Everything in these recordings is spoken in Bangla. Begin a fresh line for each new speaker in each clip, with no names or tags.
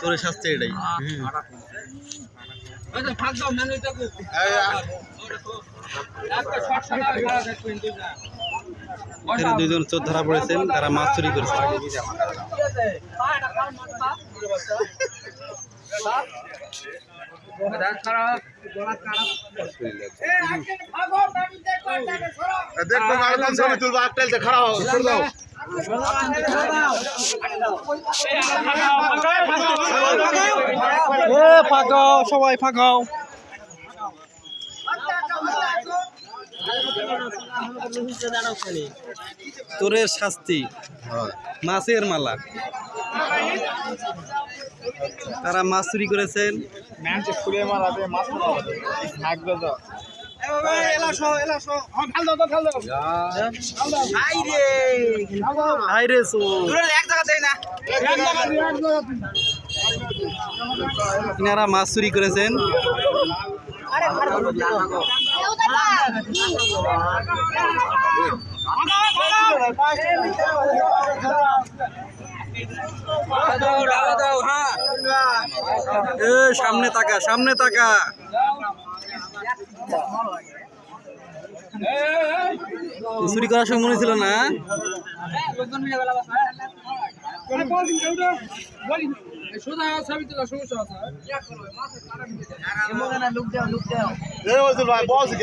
তোর শাস্তি এটাই। দুইজন চোর ধরা পড়েছেন তারা মাছ চুরি করেছে।
দেখব খারাপ
ফাঁকাও সবাই ফাঁকাও। তোরের শাস্তি। মাছের মালা। তারা মাছ চুরি করেছেন।
মাছ
ইনারা মাছ চুরি করেছেন। এ সামনে তাকা সামনে তাকা। চুরি করার সময় মনে ছিল না
এই বলছিল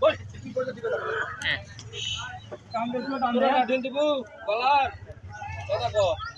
বস
কিছু হয়েছে হ্যাঁ। তাই কি